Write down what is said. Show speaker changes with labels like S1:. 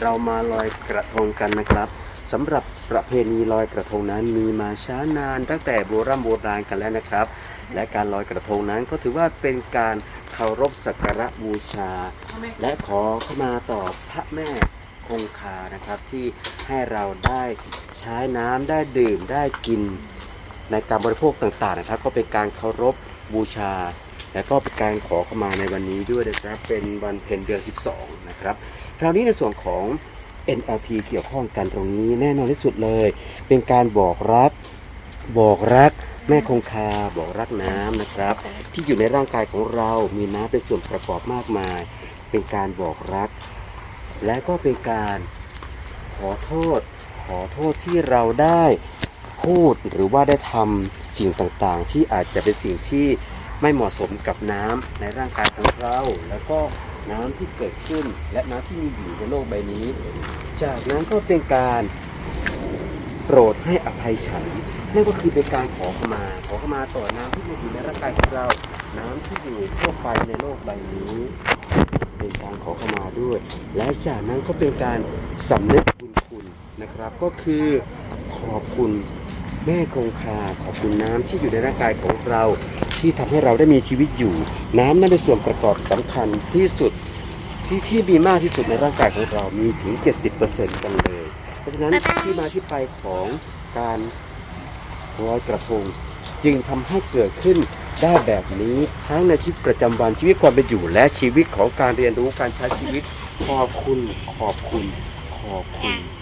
S1: เรามาลอยกระทงกันนะครับสำหรับประเพณีลอยกระทงนั้นมีมาช้านานตั้งแต่โบราณโบราณกันแล้วนะครับ และการลอยกระทงนั้นก็ถือว่าเป็นการเคารพสักการะบูชา และขอเข้ามาต่อพระแม่คงคานะครับที่ให้เราได้ใช้น้ำได้ดื่มได้กิน ในการบริโภคต่างๆนะครับ ก็เป็นการเคารพบูชา และก็เป็นการขอเข้ามาในวันนี้ด้วยนะครับ เป็นวันเพ็ญเดือน12 นะครับ คราวนี้ในส่วนของ NLP เกี่ยวข้องกันตรงนี้แน่นอนที่สุดเลย เป็นการบอกรัก บอกรักแม่คงคาบอกรักน้ำนะครับ ที่อยู่ในร่างกายของเรามีน้ำเป็นส่วนประกอบมากมาย เป็นการบอกรัก และก็เป็นการขอโทษ ขอโทษที่เราได้พูดหรือว่าได้ทำสิ่งต่างๆ ที่อาจจะเป็นสิ่งที่ ไม่เหมาะสมกับน้ำในร่างกายของเรา แล้วก็น้ำที่เกิดขึ้นและน้ำที่มีอยู่ในโลกใบนี้ จากนั้นก็เป็นการโปรดให้อภัยฉันนั่นก็คือเป็นการขอขมา ขอขมาต่อน้ำที่มีอยู่ในร่างกายของเรา น้ำที่อยู่ทั่วไปในโลกใบนี้ เป็นการขอขมาด้วย และจากนั้นก็เป็นการสำนึกบุญคุณนะครับ ก็คือขอบคุณแม่คงคาขอบคุณน้ำที่อยู่ในร่างกายของเรา ที่ทำให้เราได้มีชีวิตอยู่ น้ำนั้นเป็นส่วนประกอบสำคัญที่สุดที่ที่มีมากที่สุดในร่างกายของเรามีถึง 70%กันเลย เพราะฉะนั้น
S2: บ๊ายบาย
S1: ที่มาที่ไปของการลอยกระทงจึงทำให้เกิดขึ้นได้แบบนี้ทั้งในชีวิตประจำวันชีวิตความเป็นอยู่และชีวิตของการเรียนรู้การใช้ชีวิตขอบคุณขอบคุณขอบคุณ